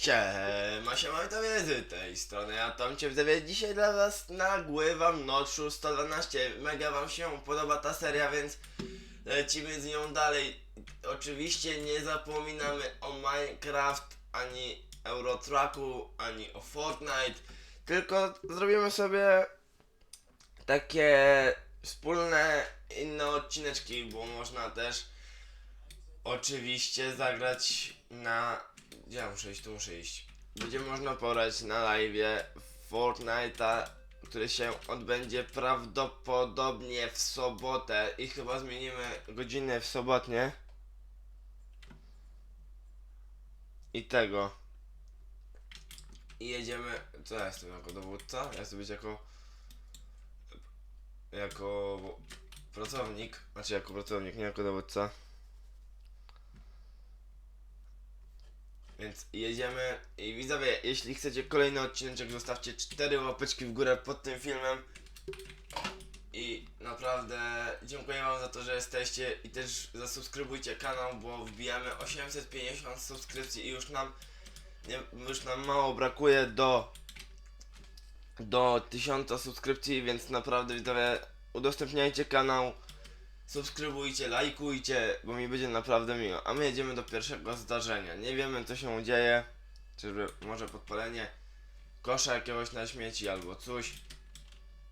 Siema, siema, to z tej strony, ja Tomcie Wdewie. Dzisiaj dla was nagrywam Noczu 112. Mega wam się podoba ta seria, więc lecimy z nią dalej. Oczywiście nie zapominamy o Minecraft, ani Eurotracku, ani o Fortnite, tylko zrobimy sobie takie wspólne inne odcineczki, bo można też oczywiście zagrać na. Ja muszę iść? Tu muszę iść. Będzie można porać na live Fortnite'a, który się odbędzie prawdopodobnie w sobotę i chyba zmienimy godzinę w sobotnie. I tego. I jedziemy. Co ja jestem jako dowódca? Ja chcę być jako. Jako pracownik. Znaczy jako pracownik, nie jako dowódca. Więc jedziemy. I widzowie, jeśli chcecie kolejny odcinek, zostawcie 4 łapeczki w górę pod tym filmem. I naprawdę dziękuję wam za to, że jesteście. I też zasubskrybujcie kanał, bo wbijamy 850 subskrypcji i już nam nie, już nam mało brakuje do do 1000 subskrypcji, więc naprawdę widzowie udostępniajcie kanał, subskrybujcie, lajkujcie, bo mi będzie naprawdę miło. A my jedziemy do pierwszego zdarzenia. Nie wiemy co się dzieje, czy może podpalenie kosza jakiegoś na śmieci albo coś.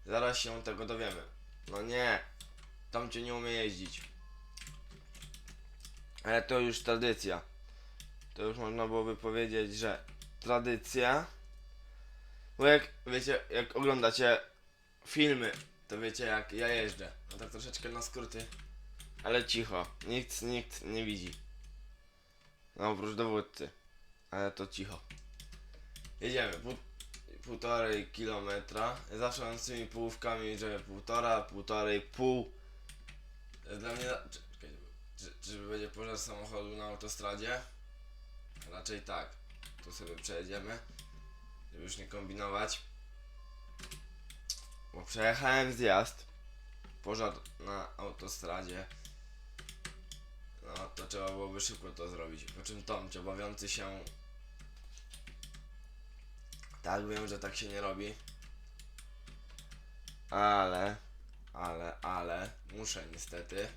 Zaraz się tego dowiemy. No nie, tam cię nie umie jeździć. Ale to już tradycja. To już można byłoby powiedzieć, że tradycja. Bo jak wiecie, jak oglądacie filmy, to wiecie jak ja jeżdżę. No tak troszeczkę na skróty. Ale cicho. Nikt, nikt nie widzi. No oprócz dowódcy. Ale to cicho. Jedziemy. Pół, półtorej kilometra. Zawsze mam z tymi połówkami, że półtora, półtorej, pół. Dla mnie... Czekaj, czy, czy będzie pożar samochodu na autostradzie? Raczej tak. Tu sobie przejedziemy. Żeby już nie kombinować. Bo przejechałem zjazd. Pożar na autostradzie. No to trzeba byłoby szybko to zrobić. Po czym Tomcio, bawiący się. Tak, wiem, że tak się nie robi. Ale, ale, ale, muszę niestety.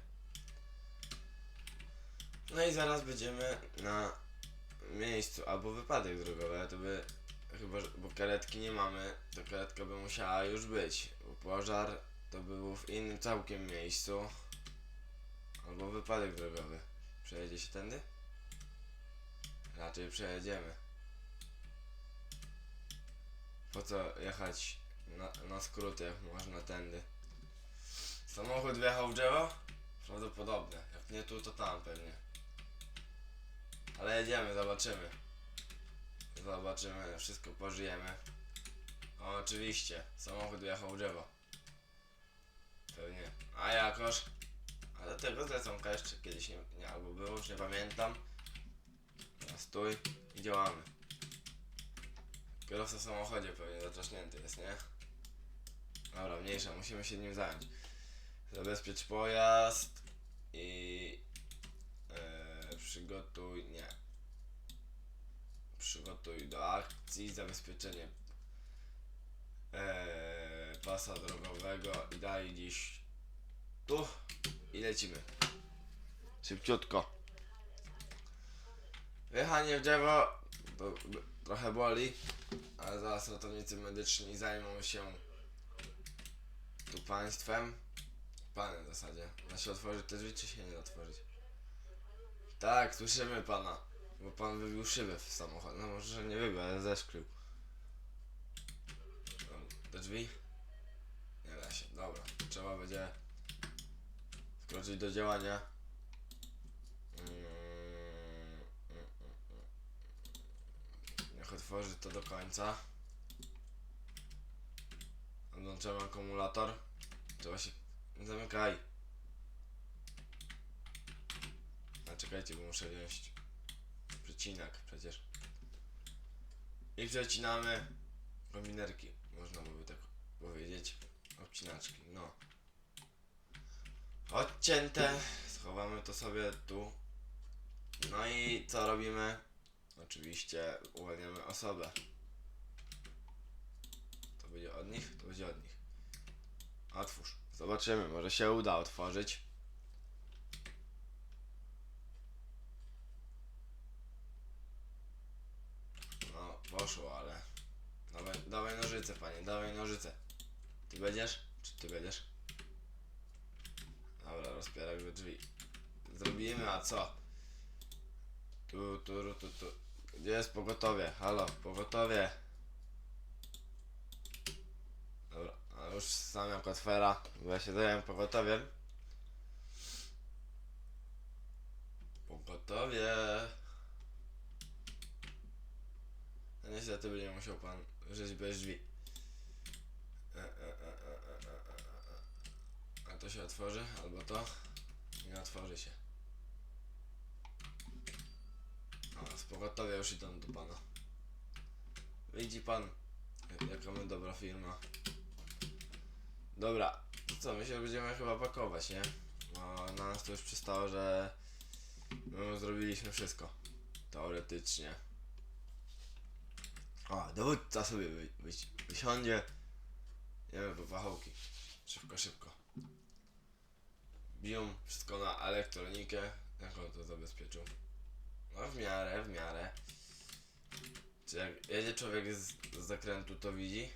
No i zaraz będziemy na miejscu, albo wypadek drogowy, to by chyba, bo karetki nie mamy, to karetka by musiała już być. Bo pożar to by był w innym całkiem miejscu. Albo wypadek drogowy. Przejedzie się tędy? Raczej przejedziemy. Po co jechać na, na skróty, jak można tędy? Samochód wjechał w drzewo? Prawdopodobne. Jak nie tu, to tam pewnie. Ale jedziemy, zobaczymy. Zobaczymy, wszystko pożyjemy. O, oczywiście, samochód wjechał w drzewo. Pewnie. A jakoż? Ale tego zleconka jeszcze kiedyś nie, nie albo było, już nie pamiętam. No, stój i działamy. Kierowca w samochodzie pewnie zatrzaśnięty jest, nie? Dobra, mniejsza, musimy się nim zająć. Zabezpiecz pojazd i e, przygotuj, nie. Przygotuj do akcji zabezpieczenie e, pasa drogowego i daj dziś tu i lecimy. Szybciutko. Wjechanie w drzewo trochę boli, ale zaraz ratownicy medyczni zajmą się tu państwem. Panem w zasadzie. Da się otworzyć te drzwi, czy się nie otworzyć? Tak, słyszymy pana. Bo pan wybił szybę w samochodzie. No może że nie wybił, ale zeszkrył. Do drzwi? Nie da się, dobra. Trzeba będzie wkroczyć do działania. Mm. Niech otworzy to do końca. Odłączamy akumulator. Trzeba się... Zamykaj. A czekajcie, bo muszę wziąć przecinak przecież. I przecinamy kominerki, można by tak powiedzieć. Obcinaczki, no. Odcięte. Schowamy to sobie tu. No i co robimy? oczywiście uwalniamy osobę. To będzie od nich? To będzie od nich. Otwórz. Zobaczymy, może się uda otworzyć. No, poszło, ale... Dawaj, dawaj nożyce, panie, dawaj nożyce. Ty będziesz? Czy ty będziesz? Dobra, rozpieraj drzwi. Zrobimy, a co? Tu, tu, tu, tu. Gdzie jest pogotowie? Halo, pogotowie. Dobra, a już sam jako otwera, bo ja się pogotowiem. Pogotowie. No niestety będzie musiał pan żyć bez drzwi. E, e, e. A to się otworzy, albo to nie otworzy się. A, z pogotowia już idą do pana. Widzi pan, jak- jaka my dobra firma. Dobra, to co, my się będziemy chyba pakować, nie? Bo na nas to już przystało, że my już zrobiliśmy wszystko. Teoretycznie. A, dowódca sobie wy, wy, wysiądzie. Jemy po pachołki. Szybko, szybko. Biją wszystko na elektronikę. Jak on to zabezpieczył? No w miarę, w miarę. Czy jak jedzie człowiek z, z zakrętu, to widzi?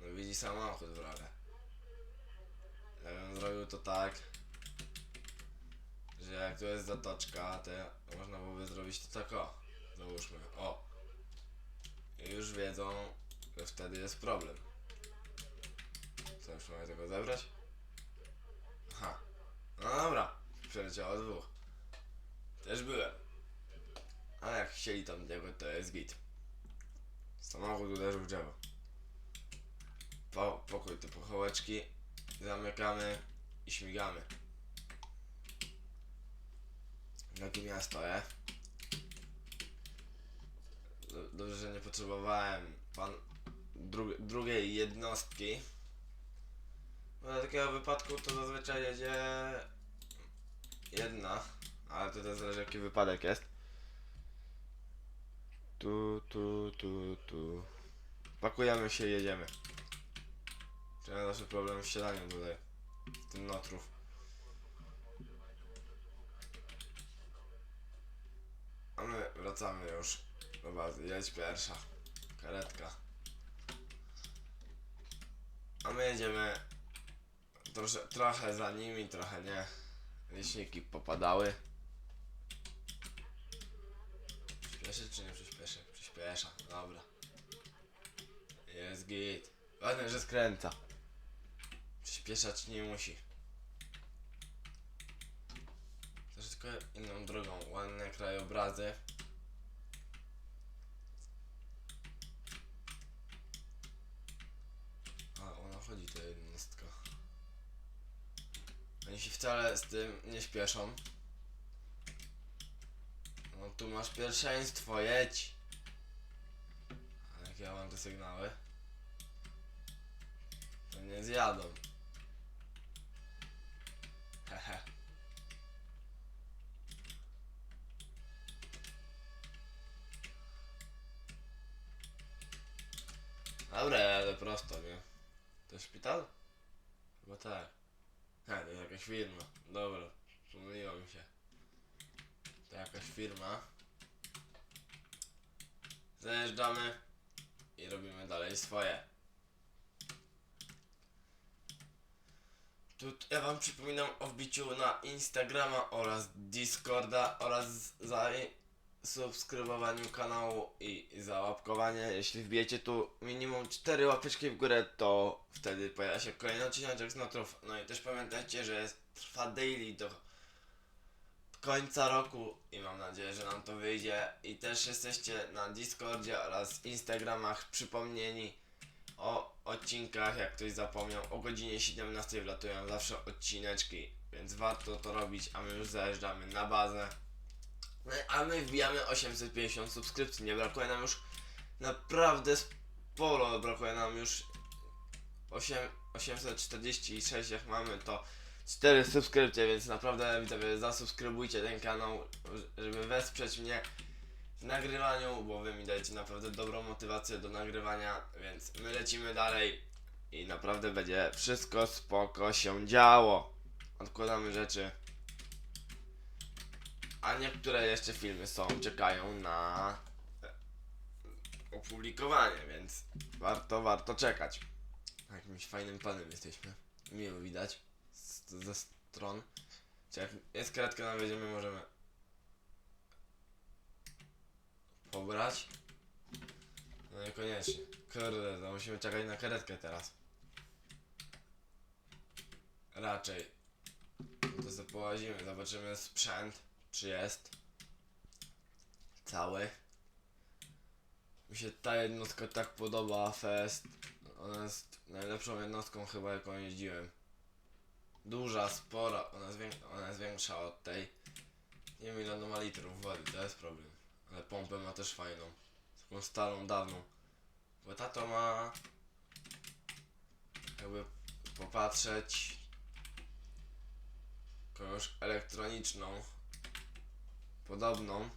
No, widzi samochód w rolę. Ja bym zrobił to tak, że jak tu jest zatoczka, to można byłoby zrobić to tak o. Załóżmy, o. Już wiedzą, że wtedy jest problem. Co, już mamy tego zebrać? Aha. No dobra, przeleciało dwóch. Też byłem. Ale jak chcieli tam tego, to jest git. Samochód uderzył w drzewo. Po, pokój te pochołeczki. Zamykamy i śmigamy. Jakie miasto, e? Do- Dobrze, że nie potrzebowałem pan dru drugiej jednostki. Bo do takiego wypadku to zazwyczaj jedzie jedna, ale to też zależy jaki wypadek jest. Tu, tu, tu, tu. Pakujemy się i jedziemy. Czy ja zawsze problem z sielaniem tutaj. W tym notrów. A my wracamy już bazy. Jedź pierwsza. Karetka. A my jedziemy trosze, trochę za nimi, trochę nie. Liśniki popadały. Przyspieszy czy nie przyspieszy? Przyspiesza, dobra. Jest git. Ważne, że skręca. Przyspieszać nie musi. Troszeczkę inną drogą. Ładne krajobrazy. A, ona chodzi ta jednostka. Oni się wcale z tym nie śpieszą. No tu masz pierwszeństwo, jedź. A jak ja mam te sygnały? To nie zjadą. Hehe. Dobra, jadę prosto, nie? To szpital? Chyba tak. Ha, to jakaś firma. Dobra, pomyliło mi się. To jakaś firma. Zajeżdżamy i robimy dalej swoje. Tu ja wam przypominam o wbiciu na Instagrama oraz Discorda oraz za subskrybowaniu kanału i załapkowanie. Jeśli wbijecie tu minimum 4 łapeczki w górę, to wtedy pojawia się kolejny odcinek z notrów. No i też pamiętajcie, że trwa daily do końca roku i mam nadzieję, że nam to wyjdzie. I też jesteście na Discordzie oraz Instagramach przypomnieni o odcinkach, jak ktoś zapomniał, o godzinie 17 wlatują zawsze odcineczki, więc warto to robić, a my już zajeżdżamy na bazę. No, a my wbijamy 850 subskrypcji, nie brakuje nam już naprawdę sporo, brakuje nam już 8, 846 jak mamy to 4 subskrypcje, więc naprawdę zasubskrybujcie ten kanał, żeby wesprzeć mnie w nagrywaniu, bo wy mi dajecie naprawdę dobrą motywację do nagrywania, więc my lecimy dalej i naprawdę będzie wszystko spoko się działo. Odkładamy rzeczy. A niektóre jeszcze filmy są, czekają na opublikowanie, więc warto, warto czekać. Jakimś fajnym panem jesteśmy. Miło widać z, ze stron. Czy jak jest karetka nawieziemy, możemy pobrać? No niekoniecznie. Kurde, to musimy czekać na karetkę teraz. Raczej. No to sobie połazimy, zobaczymy sprzęt, czy jest. Cały. Mi się ta jednostka tak podoba, Fest. Ona jest najlepszą jednostką chyba jaką jeździłem. Duża, spora, ona jest, ona jest większa od tej. Nie wiem ile ma litrów wody, to jest problem. Ale pompę ma też fajną. Taką starą, dawną. Bo tato ma... Jakby popatrzeć... Jakąś elektroniczną. Podobną.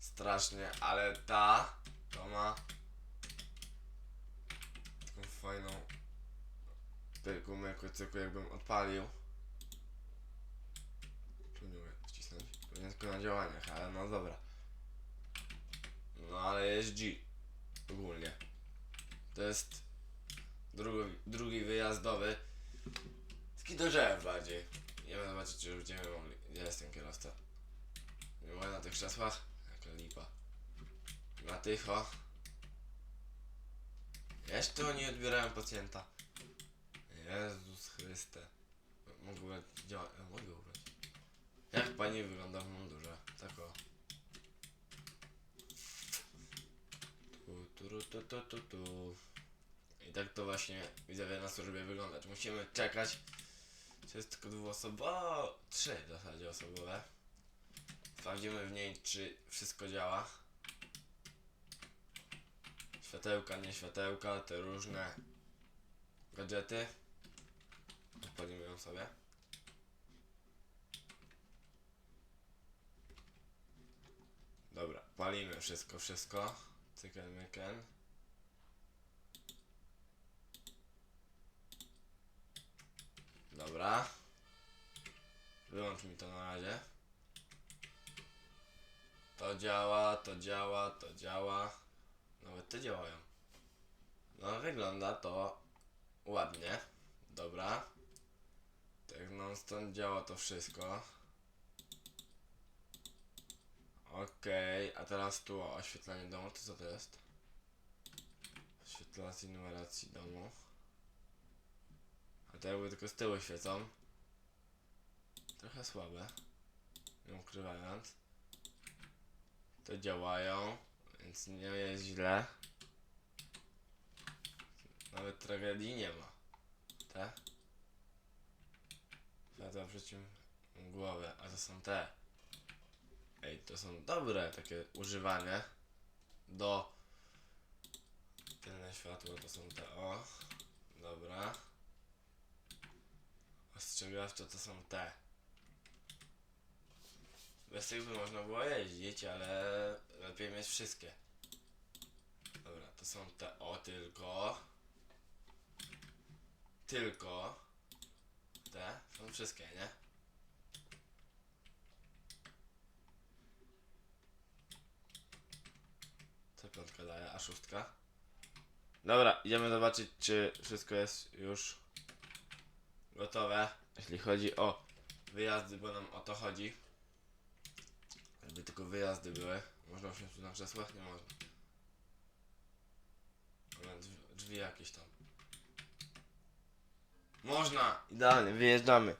Strasznie, ale ta to ma taką fajną pyku myku cyku jakbym odpalił. Tu nie mogę wcisnąć. Pewnie tylko na działaniach, ale no dobra. No ale jest G. Ogólnie. To jest drugi, drugi wyjazdowy. Taki do bardziej. Idziemy zobaczyć, czy będziemy mogli. Gdzie jest ten kierowca? Nie mogę na tych krzesłach? Jaka lipa. Na tycho. Jeszcze oni odbierają pacjenta. Jezus Chryste. Mogę działać. Mogę ubrać. Jak pani wygląda w mundurze? Tak o. Tu, tu, tu, tu, tu, tu. I tak to właśnie widzowie na służbie wyglądać. Musimy czekać. To jest tylko dwuosobowe. Trzy w zasadzie osobowe. Sprawdzimy w niej, czy wszystko działa. Światełka, nie światełka, te różne gadżety. Odpalimy ją sobie. Dobra, palimy wszystko, wszystko. Cyken, myken. Dobra. Wyłącz mi to na razie. To działa, to działa, to działa. Nawet te działają. No, wygląda to ładnie. Dobra. Tak, no stąd działa to wszystko. Okej, a teraz tu o, oświetlenie domu, to co to jest? Oświetlacji numeracji domu. A te jakby tylko z tyłu świecą. Trochę słabe. Nie ukrywając. To działają, więc nie jest źle. Nawet tragedii nie ma. Te? Światła przeciw głowę, a to są te. Ej, to są dobre takie używane do tylne światło to są te o. Dobra. Ostrzegawcze to są te. Bez tych by można było jeździć, ale lepiej mieć wszystkie. Dobra, to są te o tylko. Tylko. Te są wszystkie, nie? Co piątka daje, a szóstka? Dobra, idziemy zobaczyć, czy wszystko jest już gotowe. Jeśli chodzi o wyjazdy, bo nam o to chodzi. Jakby tylko wyjazdy były. Można usiąść tu na krzesłach? Nie można. Ale drzwi, drzwi jakieś tam. Można! Idealnie, wyjeżdżamy.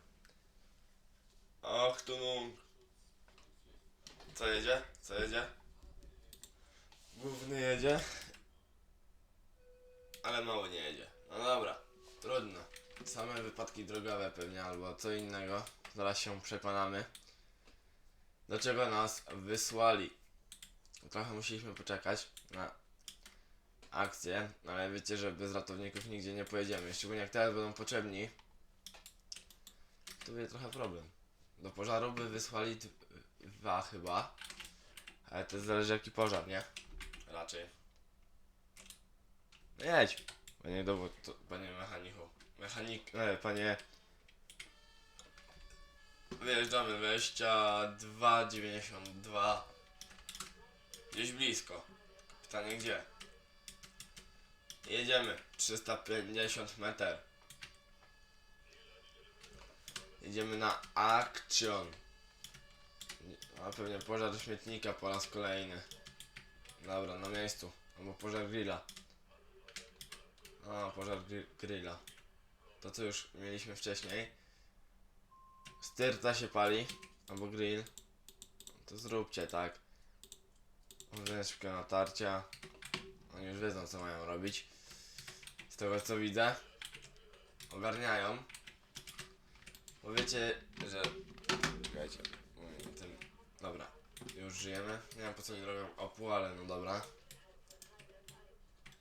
Och, tu mung. Co jedzie? Co jedzie? Główny jedzie. Ale mało nie jedzie. No dobra, trudno. Same wypadki drogowe pewnie albo co innego. Zaraz się przekonamy. Do czego nas wysłali. Trochę musieliśmy poczekać na akcję, ale wiecie, że bez ratowników nigdzie nie pojedziemy. Szczególnie jak teraz będą potrzebni. To będzie trochę problem. Do pożaru by wysłali dwa chyba. Ale to zależy jaki pożar, nie? Raczej. Jedź. Panie dowód, panie mechaniku. Mechanik, e, panie... Wyjeżdżamy 22,92. Gdzieś blisko. Pytanie gdzie? Jedziemy. 350 meter. Jedziemy na Action. A pewnie pożar śmietnika po raz kolejny. Dobra, na miejscu. Albo pożar grilla. A, pożar gri- grilla. To co już mieliśmy wcześniej. Styrta się pali. Albo grill. To zróbcie tak. Szybkie natarcia. Oni już wiedzą co mają robić. Z tego co widzę. Ogarniają. Bo wiecie, że... Czekajcie. Tym... Dobra. Już żyjemy. Nie wiem po co nie robią opu, ale no dobra.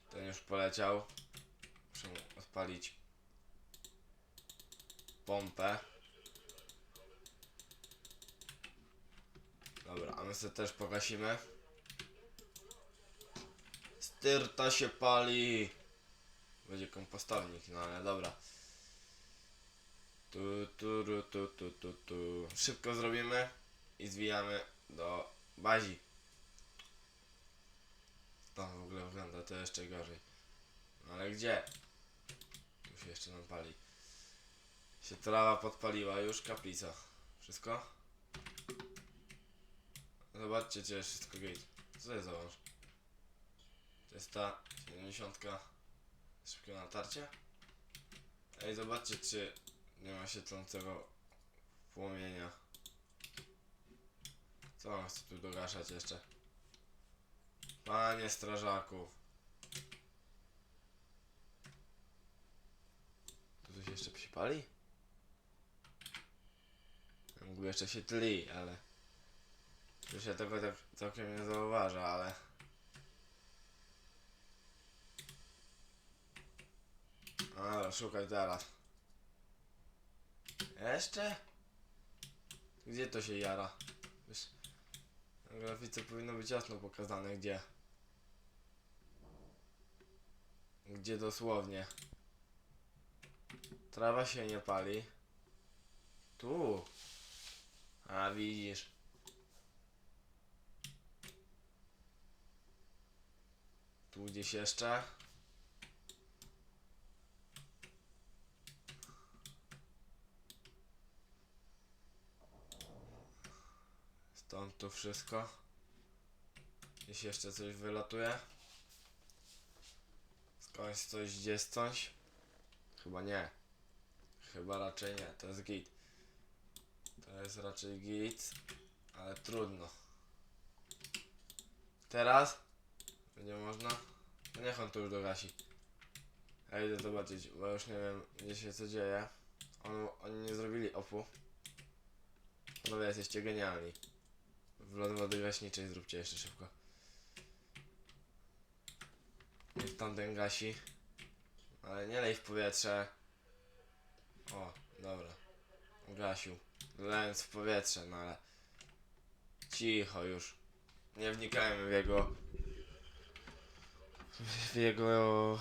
Ten już poleciał. Muszę mu odpalić pompę. My sobie też pogasimy. Styrta się pali. Będzie kompostownik, no ale dobra. Tu, tu, tu, tu, tu, tu. Szybko zrobimy i zwijamy do bazi. To w ogóle wygląda to jeszcze gorzej. No ale gdzie? Tu się jeszcze nam pali. Się trawa podpaliła, już kaplica. Wszystko? Zobaczcie, gdzie jest wszystko gate. Co jest za wąż? To jest ta 70 szybkie natarcie. Ej, zobaczcie, czy nie ma świecącego płomienia. Co mam chcę tu dogaszać jeszcze? Panie strażaku. Tu coś jeszcze przypali? Mógł jeszcze się tli, ale... Tu się tego tak całkiem nie zauważa, ale... Ale szukaj teraz. Jeszcze? Gdzie to się jara? Wiesz, na grafice powinno być jasno pokazane gdzie. Gdzie dosłownie. Trawa się nie pali. Tu. A widzisz. Tu gdzieś jeszcze. Stąd tu wszystko. Jeśli jeszcze coś wylatuje. Skądś coś, gdzieś coś. Chyba nie. Chyba raczej nie. To jest git. To jest raczej git. Ale trudno. Teraz? Będzie można? No niech on to już dogasi. Ja idę zobaczyć, bo już nie wiem gdzie się co dzieje. On, oni nie zrobili opu. No wy jesteście genialni. Wlot wody gaśniczej zróbcie jeszcze szybko. Niech tamten gasi. Ale nie lej w powietrze. O, dobra. Gasił. Lając w powietrze, no ale... Cicho już. Nie wnikajmy w jego... W jego...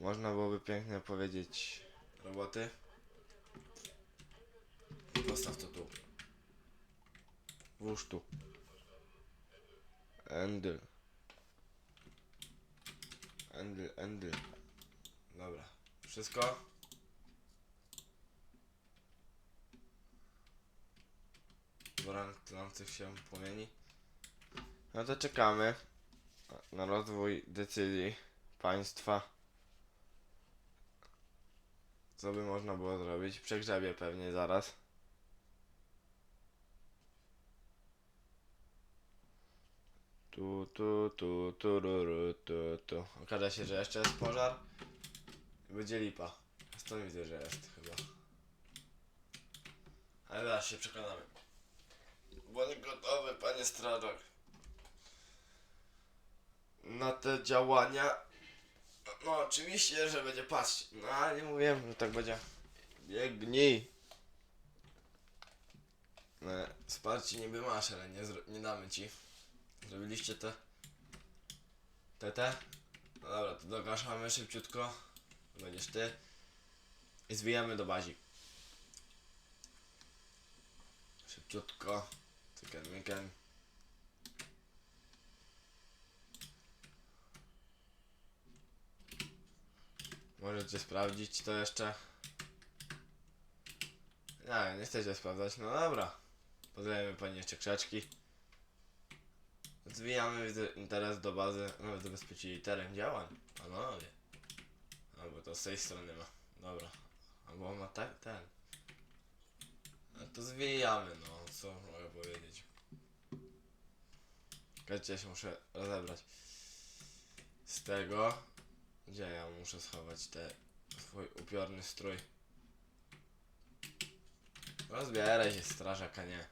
Można byłoby pięknie powiedzieć... Roboty. Postaw to tu. Włóż tu. Endyl. Endyl, endyl. Dobra. Wszystko? Boran tlących się płomieni. No to czekamy na rozwój decyzji państwa. Co by można było zrobić? Przegrzebie pewnie zaraz. Tu, tu, tu, tu, ru, ru, tu, tu. Okaże się, że jeszcze jest pożar. Będzie lipa. Stąd widzę, że jest chyba. Ale zaraz się przekonamy. Bądź gotowy, panie strażak. Na te działania. No oczywiście, że będzie patrzeć. No ale nie mówiłem, że tak będzie. Biegnij. No, wsparcie niby masz, ale nie, nie damy ci. Zrobiliście te... Te, te? No dobra, to dogaszamy szybciutko. Będziesz ty. I zwijamy do bazi. Szybciutko. Tyken, myken. Możecie sprawdzić to jeszcze. Nie, nie chcecie sprawdzać. No dobra. Podajemy pani jeszcze krzaczki. Zwijamy teraz do bazy. No, zabezpieczyli teren działań. Panowie. Albo to z tej strony ma. Dobra. Albo ma tak, ten. No to zwijamy, no. Co mogę powiedzieć. Czekajcie, ja się muszę rozebrać. Z tego. Gdzie ja muszę schować te swój upiorny strój? Rozbieraj się strażaka, nie.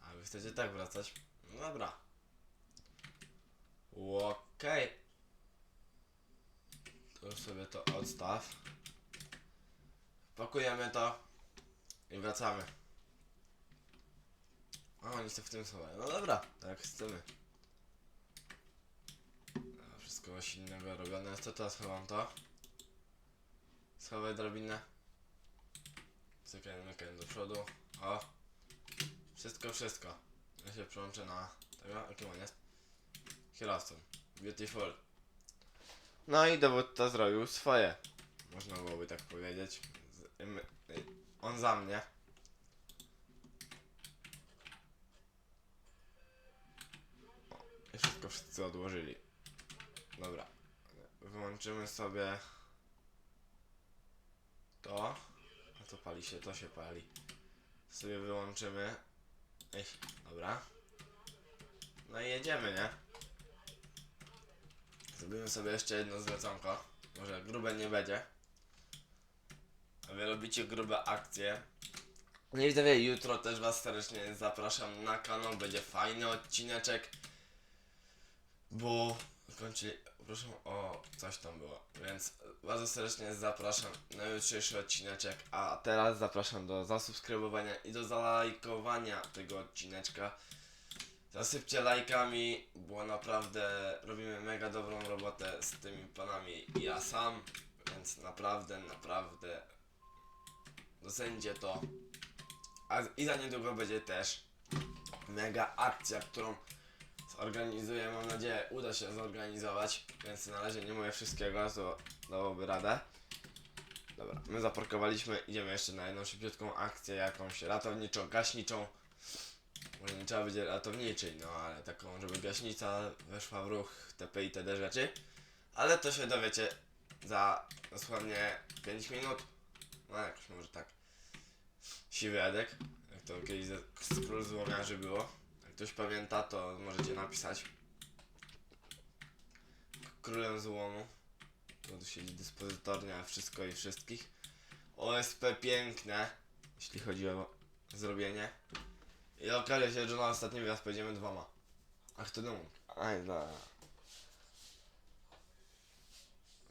A wy chcecie tak wracać? No dobra. Okej. Już sobie to odstaw. Pakujemy to i wracamy. O, oni się w tym schowają. No dobra, tak chcemy. Coś innego robione. Co teraz schowam to? Schowaj drabinę. Cykaj, mykaj do przodu. O. Wszystko, wszystko. Ja się przełączę na tego, jaki on jest? Hiraston. Beautiful. No i dowódca zrobił swoje. Można byłoby tak powiedzieć. On za mnie. O, I wszystko wszyscy odłożyli. Dobra. Wyłączymy sobie to. A to pali się, to się pali. Sobie wyłączymy. Ej, dobra. No i jedziemy, nie? Zrobimy sobie jeszcze jedno zleconko. Może grube nie będzie. A wy robicie grube akcje. Nie widzę, jutro też was serdecznie zapraszam na kanał. Będzie fajny odcineczek. Bo kończyli, proszę o coś tam było. Więc bardzo serdecznie zapraszam na jutrzejszy odcineczek. A teraz zapraszam do zasubskrybowania i do zalajkowania tego odcineczka. Zasypcie lajkami, bo naprawdę robimy mega dobrą robotę z tymi panami i ja sam, więc naprawdę, naprawdę docencie to. A i za niedługo będzie też mega akcja, którą zorganizuję, mam nadzieję uda się zorganizować, więc na razie nie mówię wszystkiego, to dałoby radę. Dobra, my zaparkowaliśmy, idziemy jeszcze na jedną szybciutką akcję, jakąś ratowniczą, gaśniczą. Może nie trzeba będzie ratowniczej, no ale taką, żeby gaśnica weszła w ruch, TP i TD rzeczy. Ale to się dowiecie za dosłownie 5 minut. No jakoś może tak. Siwy Edek, jak to kiedyś z Król Złomiarzy było. Ktoś pamięta, to możecie napisać. Królem Złomu. To tu siedzi dyspozytornia wszystko i wszystkich. OSP piękne, jeśli chodzi o zrobienie. I okaże się, że na ostatni wyjazd pojedziemy dwoma. Ach, to dom. Aj, da.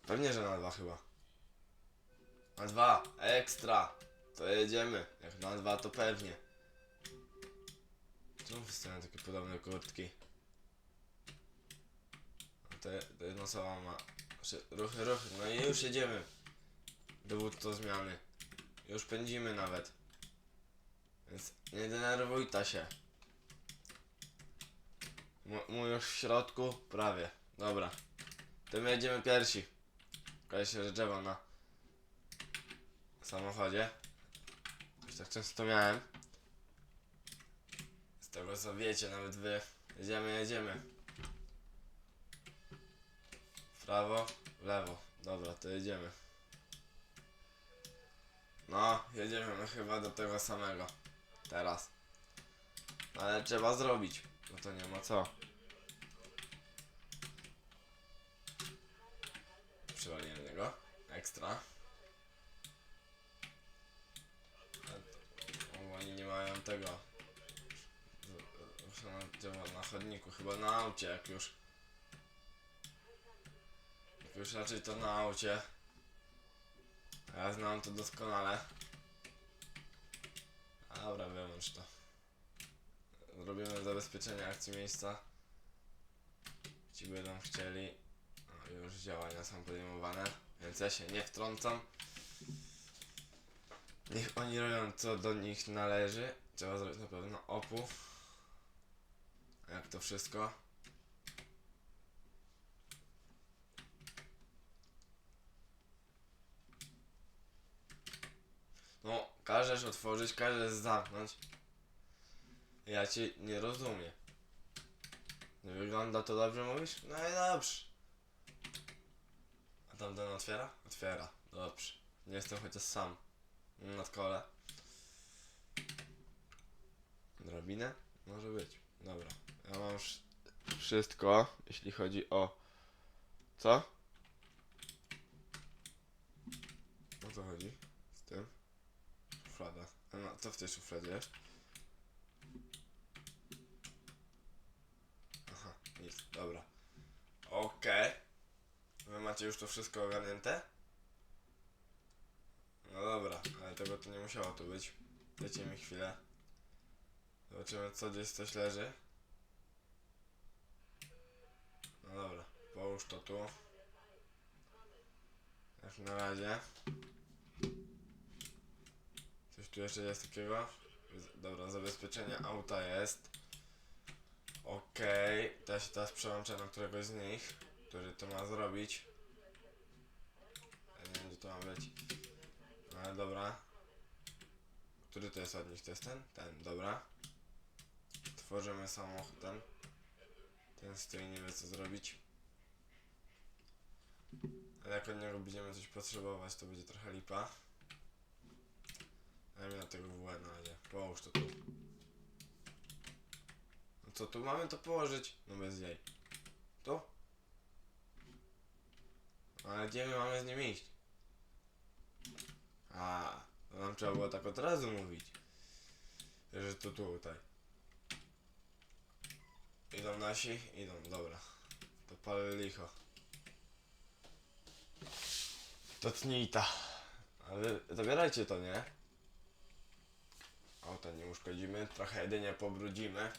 Pewnie, że na dwa chyba. Na dwa, ekstra. To jedziemy. Jak na dwa, to pewnie. Czemu wystawiają takie podobne kurtki? Te, to jedna osoba ma ruchy, ruchy. No i już jedziemy. Dowódco zmiany. Już pędzimy nawet. Więc nie denerwuj ta się. Mój już w środku? Prawie. Dobra. To my jedziemy pierwsi. Okaże się, że drzewo na samochodzie. Już tak często miałem. Z tego co wiecie, nawet wy. Jedziemy, jedziemy. W prawo, w lewo. Dobra, to jedziemy. No, jedziemy my chyba do tego samego. Teraz. Ale trzeba zrobić. No to nie ma co. Przywaliłem niego. Ekstra. Oni nie mają tego. Na- chodniku, chyba na aucie jak już. Jak już raczej to na aucie. Ja znam to doskonale. Dobra, wyłącz to. zrobimy zabezpieczenie akcji miejsca. Ci będą chcieli. O, już działania są podejmowane, więc ja się nie wtrącam. Niech oni robią co do nich należy. Trzeba zrobić na pewno opu. Jak to wszystko. No, każesz otworzyć, każesz zamknąć. Ja cię nie rozumiem. Nie wygląda to dobrze, mówisz? No i dobrze. A tamten otwiera? Otwiera. Dobrze. Nie jestem chociaż sam. Na kole. Drabinę? Może być. Dobra. Ja mam wsz- wszystko, jeśli chodzi o... Co? O co chodzi? Z tym? Szuflada. No, co w tej szufladzie jest? Aha, nic, dobra. Okej. Wy macie już to wszystko ogarnięte? No dobra, ale tego to nie musiało tu być. Dajcie mi chwilę. Zobaczymy co gdzieś coś leży. No dobra, połóż to tu. Jak na razie. Coś tu jeszcze jest takiego? Z- Dobra, zabezpieczenie auta jest. Okej, to ja się teraz przełączę na któregoś z nich, który to ma zrobić. Ja nie wiem gdzie to ma być. No Ale dobra. Który to jest od nich? To jest ten? Ten, dobra. Tworzymy samochód ten. Ten stoi nie wie co zrobić. Ale jak od niego będziemy coś potrzebować, to będzie trochę lipa. Dajmy na tego WE na razie. Połóż to tu. No co tu mamy to położyć? No bez jaj. Tu? Ale gdzie my mamy z nim iść? A, to nam trzeba było tak od razu mówić. Że to tutaj. Idą nasi? Idą, dobra. To palę licho. To tnijta. Ale zabierajcie to, nie? Auta nie uszkodzimy, trochę jedynie pobrudzimy.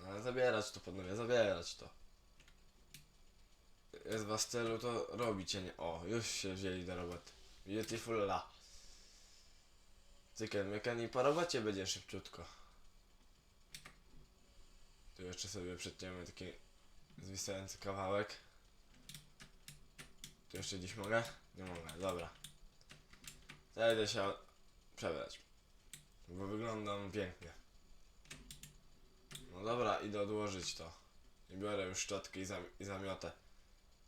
No, Ale zabierać to panowie, zabierać to. Jest was celu, to robicie, nie? O, już się wzięli do roboty. Beautiful la. Cykel, myken i po robocie będzie szybciutko. Tu jeszcze sobie przetniemy taki zwisający kawałek. Tu jeszcze gdzieś mogę? Nie mogę, dobra. Zajdę się przebrać. Bo wyglądam pięknie. No dobra, idę odłożyć to. I biorę już szczotkę i, zam i zamiotę.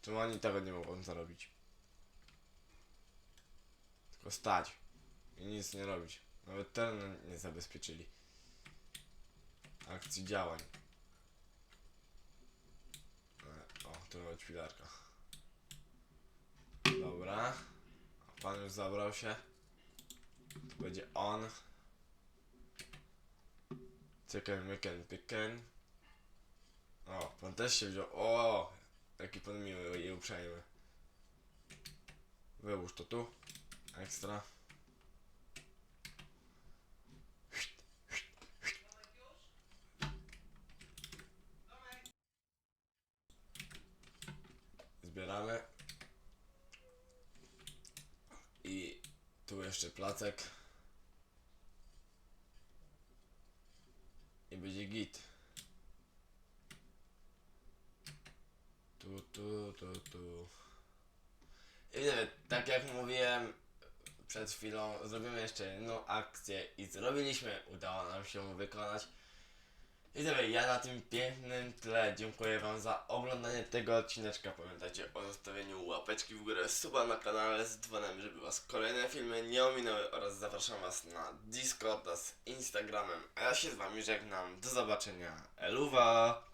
Czemu oni tego nie mogą zrobić? Tylko stać. I nic nie robić. Nawet terenu nie zabezpieczyli. Akcji działań. O, tu nawet. Dobra. Pan już zabrał się. To będzie on. Cyken, myken, pyken. O, pan też się wziął. O, jaki pan miły i uprzejmy. Wyłóż to tu. Ekstra. Zbieramy. I tu jeszcze placek. I będzie git. Tu, tu, tu, tu. I nie wiem, tak jak mówiłem przed chwilą, zrobimy jeszcze jedną akcję i zrobiliśmy, udało nam się wykonać. I dobra, ja na tym pięknym tle dziękuję wam za oglądanie tego odcineczka. Pamiętajcie o zostawieniu łapeczki w górę, suba na kanale z dzwonem, żeby was kolejne filmy nie ominęły oraz zapraszam was na Discorda z Instagramem. A ja się z wami żegnam. Do zobaczenia. Eluwa!